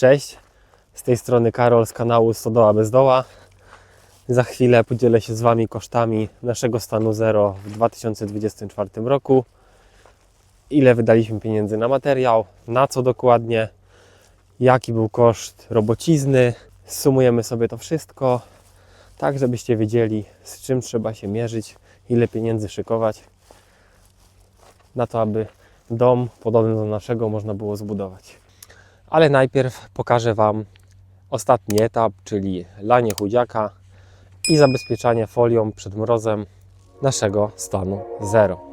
Cześć, z tej strony Karol z kanału Stodoła bez doła. Za chwilę podzielę się z Wami kosztami naszego stanu zero w 2024 roku. Ile wydaliśmy pieniędzy na materiał, na co dokładnie, jaki był koszt robocizny. Sumujemy sobie to wszystko, tak żebyście wiedzieli z czym trzeba się mierzyć, ile pieniędzy szykować na to, aby dom podobny do naszego można było zbudować. Ale najpierw pokażę Wam ostatni etap, czyli lanie chudziaka i zabezpieczanie folią przed mrozem naszego stanu zero.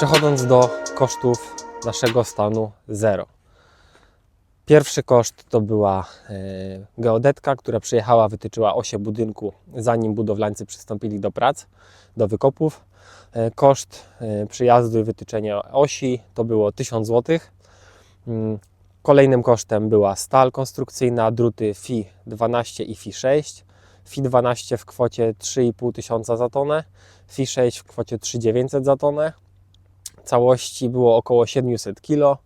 Przechodząc do kosztów naszego stanu zero. Pierwszy koszt to była e, geodetka, która przyjechała, wytyczyła osie budynku, zanim budowlańcy przystąpili do prac, do wykopów. E, Koszt e, przyjazdu i wytyczenia osi to było 1000 zł. Mm, Kolejnym kosztem była stal konstrukcyjna, druty FI 12 i FI 6. FI 12 w kwocie 3,5 tysiąca za tonę, FI 6 w kwocie 3900 za tonę całości było około 700 kg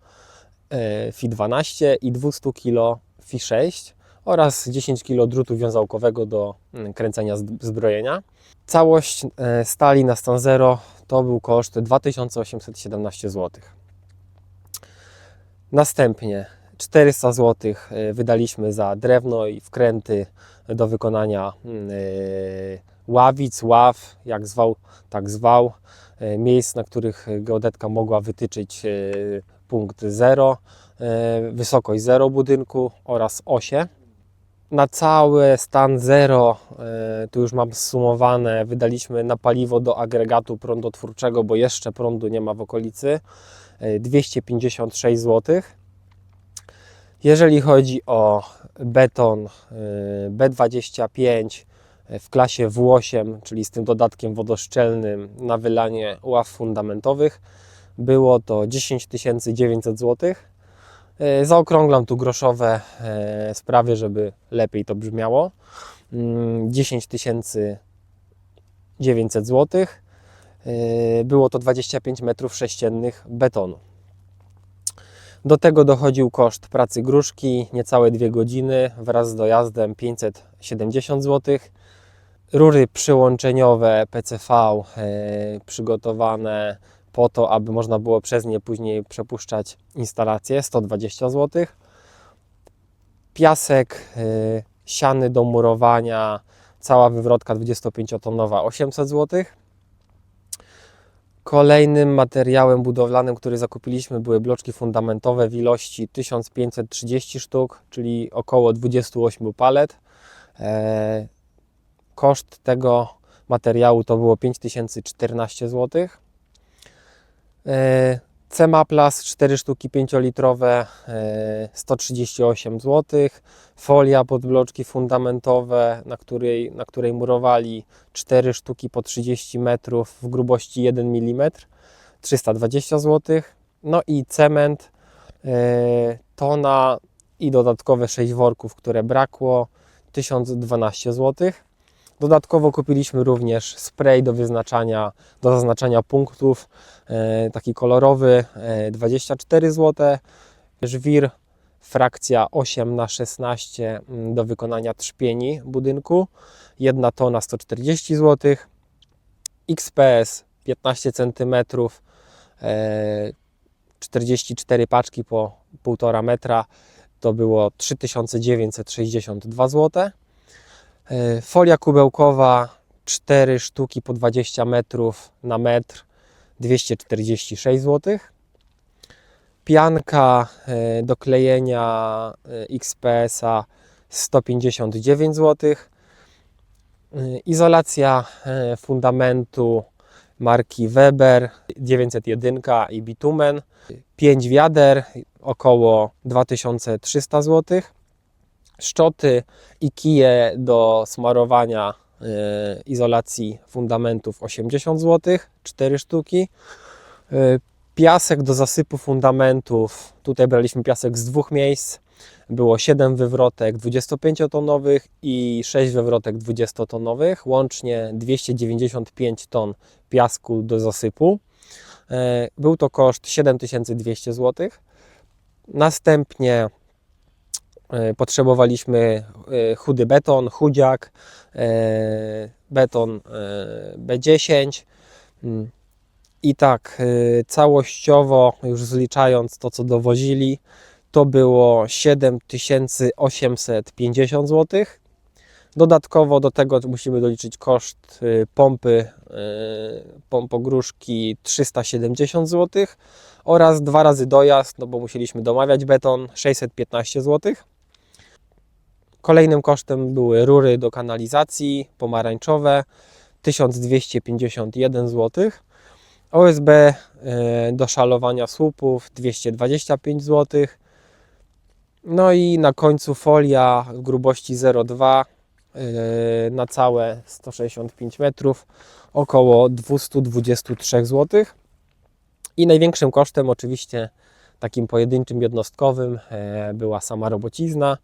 e, FI 12 i 200 kg FI 6 oraz 10 kg drutu wiązałkowego do mm, kręcenia zbrojenia. Całość e, stali na stan 0 to był koszt 2817 zł. Następnie 400 zł wydaliśmy za drewno i wkręty do wykonania mm, e, ławic, ław, jak zwał, tak zwał e, miejsc, na których geodetka mogła wytyczyć e, punkt 0, wysokość 0 budynku oraz osie. Na cały stan 0, tu już mam zsumowane, wydaliśmy na paliwo do agregatu prądotwórczego, bo jeszcze prądu nie ma w okolicy, e, 256 zł. Jeżeli chodzi o beton e, B25 w klasie W8, czyli z tym dodatkiem wodoszczelnym na wylanie ław fundamentowych, było to 10 900 zł. Zaokrąglam tu groszowe e, sprawy, żeby lepiej to brzmiało. Mm, 10 900 zł. Było to 25 metrów sześciennych betonu. Do tego dochodził koszt pracy gruszki, niecałe 2 godziny wraz z dojazdem 570 zł. Rury przyłączeniowe PCV e, przygotowane po to, aby można było przez nie później przepuszczać instalację 120 zł. Piasek e, siany do murowania, cała wywrotka 25-tonowa 800 zł. Kolejnym materiałem budowlanym, który zakupiliśmy, były bloczki fundamentowe w ilości 1530 sztuk, czyli około 28 palet. E, Koszt tego materiału to było 5014 zł. Cemaplas 4 sztuki 5-litrowe e, 138 zł. Folia pod bloczki fundamentowe, na której, na której murowali 4 sztuki po 30 metrów w grubości 1 mm 320 zł. No i cement e, tona i dodatkowe 6 worków, które brakło 1012 zł. Dodatkowo kupiliśmy również spray do wyznaczania, do zaznaczania punktów, e, taki kolorowy, e, 24 zł. Żwir, frakcja 8 na 16 mm, do wykonania trzpieni budynku, 1 tona 140 zł. XPS 15 cm, e, 44 paczki po 1,5 metra to było 3962 zł. E, Folia kubełkowa 4 sztuki po 20 metrów na metr 246 zł. Pianka e, do klejenia XPS-a 159 zł. Izolacja e, fundamentu marki Weber 901 i bitumen. 5 wiader około 2300 zł. Szczoty i kije do smarowania e, izolacji fundamentów 80 zł, 4 sztuki. E, Piasek do zasypu fundamentów. Tutaj braliśmy piasek z dwóch miejsc. Było 7 wywrotek 25-tonowych i 6 wywrotek 20-tonowych. Łącznie 295 ton piasku do zasypu. E, Był to koszt 7200 zł. Następnie potrzebowaliśmy e, chudy beton, chudziak, e, beton e, B10. Mm. I tak, całościowo, już zliczając to, co dowozili, to było 7850 zł. Dodatkowo do tego musimy doliczyć koszt pompy, pompogróżki 370 zł oraz dwa razy dojazd, no bo musieliśmy domawiać beton 615 zł. Kolejnym kosztem były rury do kanalizacji pomarańczowe 1251 zł. OSB do szalowania słupów 225 zł. No i na końcu folia grubości 0,2 e, na całe 165 metrów około 223 zł. I największym kosztem oczywiście takim pojedynczym, jednostkowym e, była sama robocizna.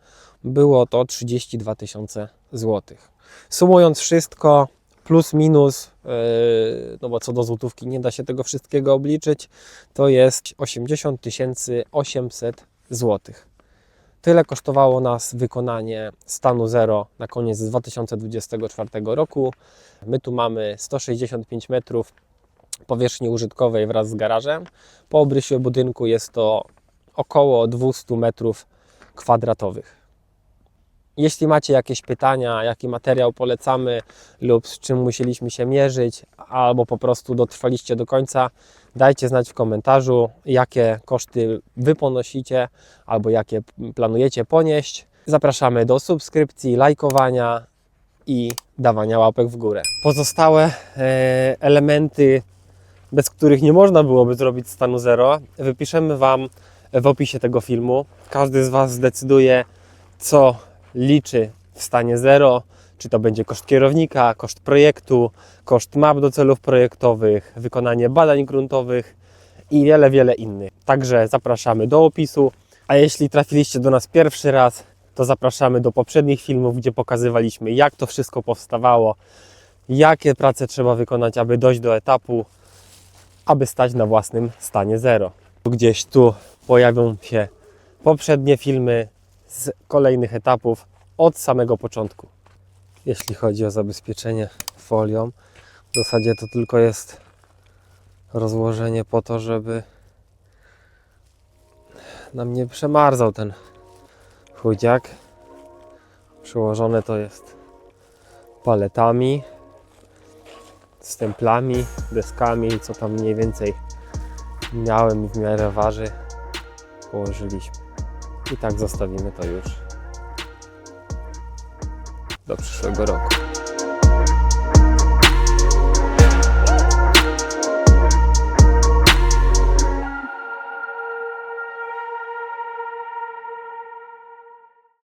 Było to 32 tysiące złotych. Sumując wszystko, plus minus, yy, no bo co do złotówki nie da się tego wszystkiego obliczyć, to jest 80 800 złotych. Tyle kosztowało nas wykonanie stanu 0 na koniec 2024 roku. My tu mamy 165 metrów powierzchni użytkowej wraz z garażem. Po obrysie budynku jest to około 200 metrów kwadratowych. Jeśli macie jakieś pytania, jaki materiał polecamy lub z czym musieliśmy się mierzyć, albo po prostu dotrwaliście do końca, dajcie znać w komentarzu, jakie koszty Wy ponosicie, albo jakie planujecie ponieść. Zapraszamy do subskrypcji, lajkowania i dawania łapek w górę. Pozostałe e, elementy, bez których nie można byłoby zrobić stanu zero, wypiszemy Wam w opisie tego filmu. Każdy z Was zdecyduje, co liczy w stanie zero, czy to będzie koszt kierownika, koszt projektu, koszt map do celów projektowych, wykonanie badań gruntowych i wiele, wiele innych. Także zapraszamy do opisu. A jeśli trafiliście do nas pierwszy raz, to zapraszamy do poprzednich filmów, gdzie pokazywaliśmy, jak to wszystko powstawało, jakie prace trzeba wykonać, aby dojść do etapu, aby stać na własnym stanie zero. Gdzieś tu pojawią się poprzednie filmy z kolejnych etapów od samego początku. Jeśli chodzi o zabezpieczenie folią, w zasadzie to tylko jest rozłożenie po to, żeby nam nie przemarzał ten chudziak. Przyłożone to jest paletami, stemplami, deskami, co tam mniej więcej miałem w miarę waży położyliśmy. I tak zostawimy to już do przyszłego roku.